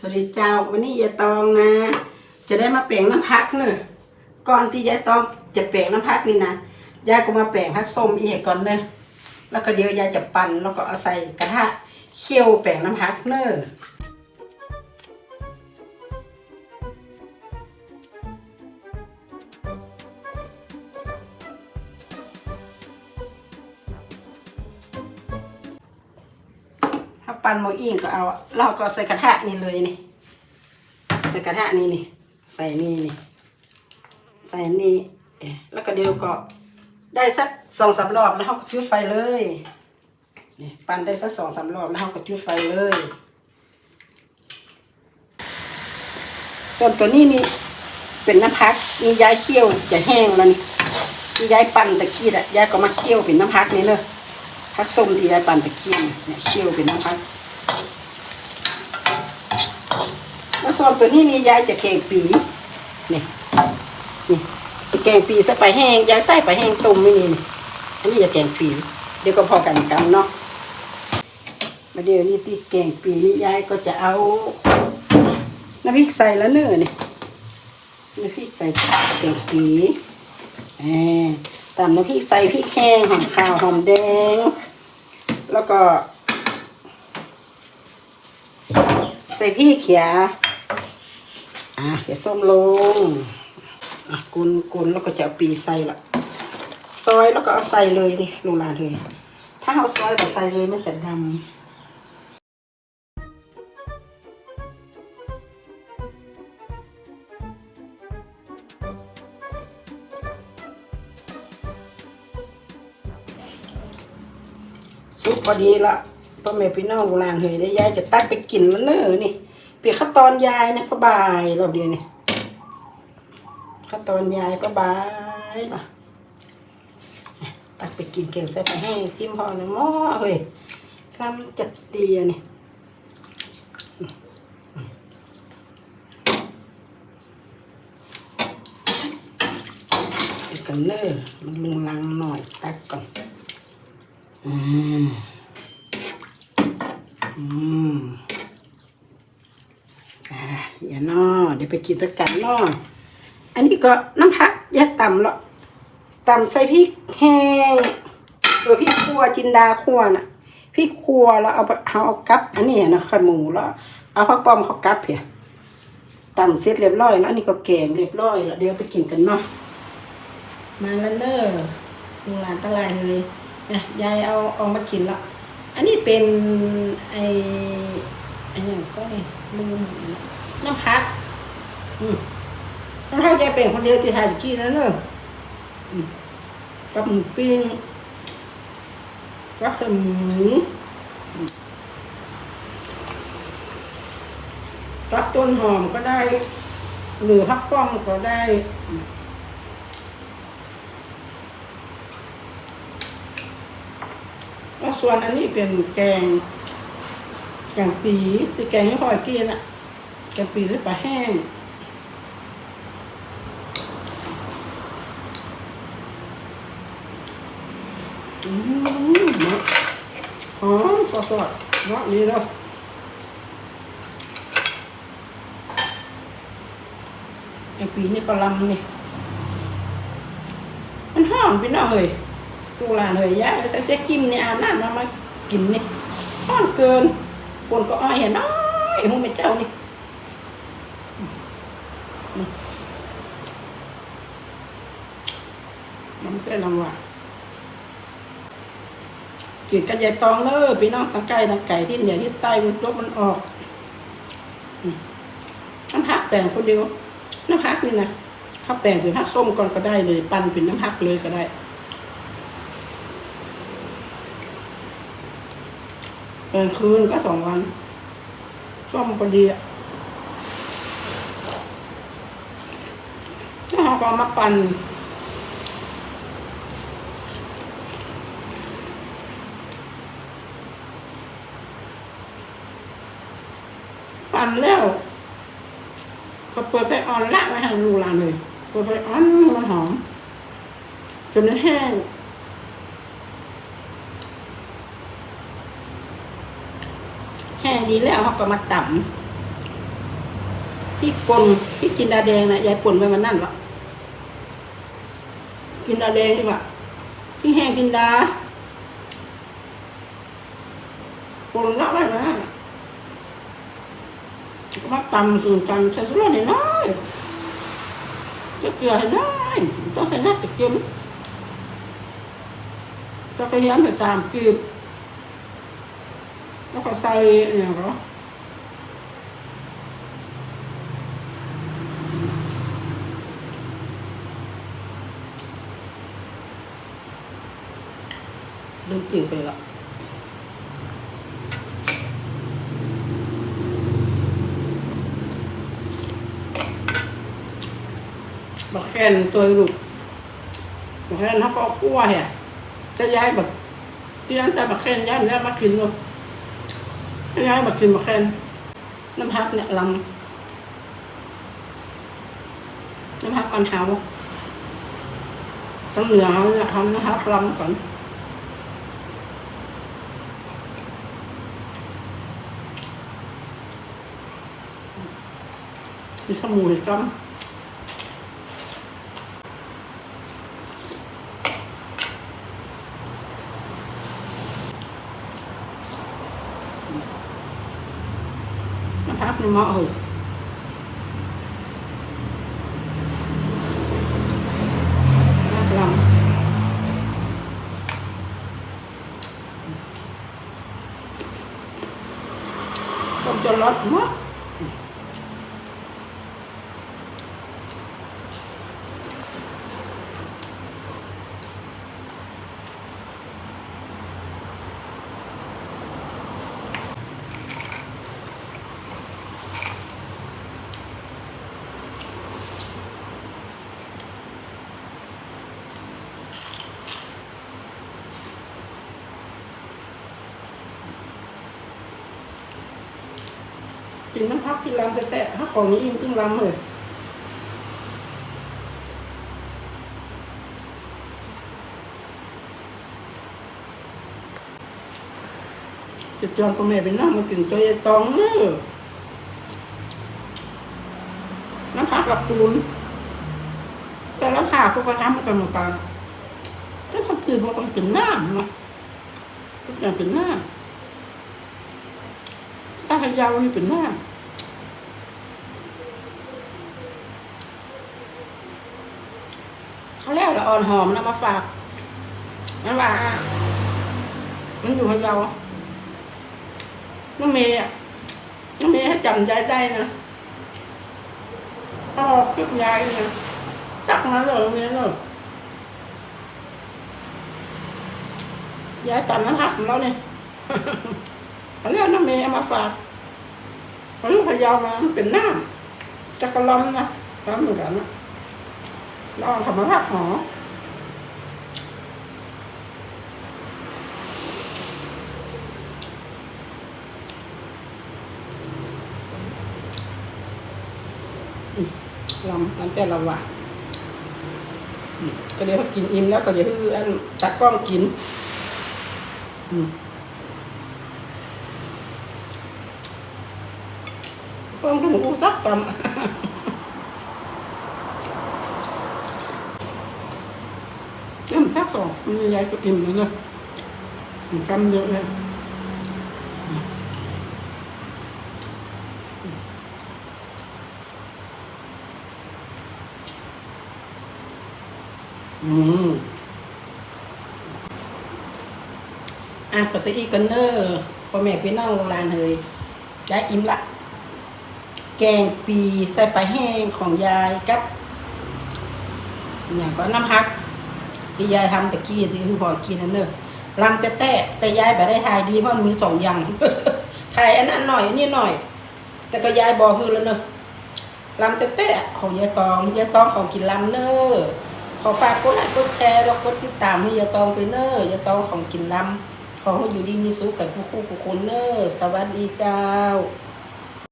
สวัสดีเจ้าวันนี้ยายตองนะ จะได้มาแปลงน้ำพักเนอะก่อนที่ยายตองจะแปลงน้ำพักนี่นะยายก็มาแปลงพักส้มอีกก่อนเนอะแล้วก็เดี๋ยวยายจะปั่นแล้วก็เอาใส่กระทะเคี่ยวแปลงน้ำพักเนอะ ปั่นหมดอีกก็เอา เราก็ใส่กระทะนี่เลยนี่ ใส่กระทะนี่นี่ ใส่นี่นี่ ใส่นี่ แล้วก็เดี๋ยวก็ได้สักสองสามรอบแล้วเขาก็จุดไฟเลยนี่ปั่นได้สักสองสามรอบแล้วเขาก็จุดไฟเลย ส่วนตัวนี้นี่เป็นน้ำพักนี่ยายเคี่ยวจะแห้งแล้วนี่ที่ยายปั่นตะกี้อะยายก็มาเคี่ยวเป็นน้ำพักนี่เลย พักส้มที่ยายปั่นตะเกี้เนี่ยเคี่ยวเป็นน้ำพักแล้วส่วนตัวนี้นี่ยายจะแกงปีนี่นี่จะแกงปีใส่ไปแห้งยายใส่ไปแห้งต้มไม่นี่นี่อันนี้จะแกงปีเดี๋ยวก็พอกันกันเนาะมาเดี๋ยวนี้ที่แกงปีนี่ยายก็จะเอาน้ำพริกใส่แล้วเนื้อนี่น้ำพริกใส่แกงปีแหมตามน้ำพริกใส่พริกแห้งหอมขาวหอมแดง แล้วก็ ใส่พี่เขียอะเขียส้มลงอะกุนกุนแล้วก็จะเอาปีใส่ละซอยแล้วก็เอาใส่เลยนี่ลงลานเลยถ้าเอาซอยแบบใส่เลยมันจะดำ สุกพอดีละพ่อแม่พี่น้องโบราณเฮยได้ยายจะตักไปกินแล้วเนอะนี่เปียกข้าตอนยายนะป้าบายรอบเดียวนี่ข้าตอนยายป้าบายล่ะตักไปกินเก่งใส่ไปให้จิ้มพอหนึ่งหม้อเฮ้ยลำจัดดีอะนี่เดี๋ยวกันเนอะมันลุงลังหน่อยตักก่อน อืมอืมอ่าอย่านอเดี๋ยวไปกินสักกันนออันนี้ก็น้ำพักยาต่ำละต่ำใส่พริกแห้งเออพริกขั่วจินดาขั่วน่ะพริกขั่วแล้วเอาเอาเอากับ อันนี้นะข้าวหมูแล้วเอาผักป้อมเขากับเพียต่ำเสร็จเรียบร้อยแล้วอันนี้ก็แกงเรียบร้อยแล้วเดี๋ยวไปกินกันเนาะมาแล้วเนอะลุงหลานตะลายเลย นะยายเอาเอามากินละอันนี้เป็นไออันนี้ก็เลยลืมน้ำพักอืมน้ำพักยายเป็นคนเดียวที่ถ่ายที่นั่นเนอะกับหมูปิ้งกับสมูกับต้นหอมก็ได้ หรือฮักป้อมก็ได้อืมแล้ว ส่วนอันนี้เป็นแกง แกงปีที่แกงให้พ่อยกินอะ แกงปีใส่ปลาแห้งอืมหอมสดๆเนาะนี่เนาะแกงปีนี่ก็ลำนี่มันหอมพี่น้องเอ้ย ตูหลานเอ้ยยายใส่เสื้อกิมเนี่ยอาบน้ำแล้วมากินนี่หอมเกินคนก็อ้อยเห็นน้อยหูไม่เจ้านี่มันก็ลำว่ากินกันใหญ่ตองเนอะพี่น้องตั้งไก่ตั้งไก่ที่เหนือที่ใต้มันจบมันออกน้ำพักแบ่งคนเดียวน้ำพักนี่นะถ้าแบ่งเป็นพักส้มก่อนก็ได้เลย ปั่นเป็นน้ำพักเลยก็ได้ แบ่งคืนก็สองวันส้มพอดีอะแล้วเราก็เอามาปั่นปั่นแล้ว ก็เปิดไฟอ่อนละไว้ให้ลูกหลานเลย เปิดไฟอ่อนมันหอมจนมันแห้ง แห้งดีแล้วเขาก็มาต่ำพริกป่นพริกจินดาแดงนะยายป่นไว้มันนั่นหรอจินดาแดงนี่หว่าพริกแห้งจินดาป่นละไว้นะก็มาตำสูตรตำใส่สุรสน้อยจะเกลือให้น้อยต้องใส่น้ำตะเกียบจะไปเลี้ยงแต่ตามกีบ แล้วก็ใส่อย่างเหรอลืมจืดไปและบักแคนตัวลูกบักแคนเขาก็เอาคั่วแห่จะย้ายแบบที่ร้านใส่บักแคนย้ายมันย้ายมากินเลย ย้ายบักินบักแคนน้ำพักเนี่ยลำน้ำพักอันเฮาต้องเหนือเขาเนี่ยทำน้ำพักลำก่อนมีสมูเลยจ้ำ น้ำพักในหม้อเอ้ยน้ำลำชมจนรสมา กกินน้ำพักกินลำแต่แต่ถ้าของนี้อิ่มจึงลำเลยจะจอนพ่อแม่ไปนั่งมากินตัวยายตองเนอะน้ำพักกับปูนแต่ละผ่าพวกก็ทำมันกันเหมือนกันแต่คนคือพวกมันเป็นน้ำเนาะกอย่างเป็นน้ำถ้า พะเยาวนี่เป็นน้ำเขาแล้วละอ่อนหอมนะมาฝากนั่นว่า มันอยู่พะเยาน้องเมย์อะน้องเมย์ให้จำใจได้นะอ๋อคลิปยายนะตักมาเลยน้องเมย์เนอะยายตัดน้ำพักของเราเนี่ยเขาเรียกน้องเมย์มาฝาก เขาลูกพยาวมามันเป็นหน้ำจักรลอมนะทำเหมือนกันนะลองทำมาผักหออืมลำลำแต่ละหวานก็เดี๋ยวกินอิ่มแล้วก็เดี๋ยวอันตัดกล้องกิน อืม แล้วเนอะมันกำเยอะเลยอืมอะกดตะอีกันเนอร์พ่อ แกงปีใส่ปลาแห้งของยายกับอย่างก็น้ำพักที่ยายทำตะกี้ที่คือพอกินนั่นเนอะลำแต่แต่แต่ยายแบบได้ทายดีเพราะมันมีสองอย่างทายอันนั้นหน่อยนี่หน่อย แต่ก็ยายบอกคือแล้วเนอะลำแต่แต่ของยายตองยายตองของกินลำเนอะขอฝากกดไลค์กดแชร์แล้วกดติดตามให้ยายตองด้วยเนอะยายตองของกินลำขอให้อยู่ดีมีสุขกันทุกคู่ทุกคนเนอะสวัสดีเจ้า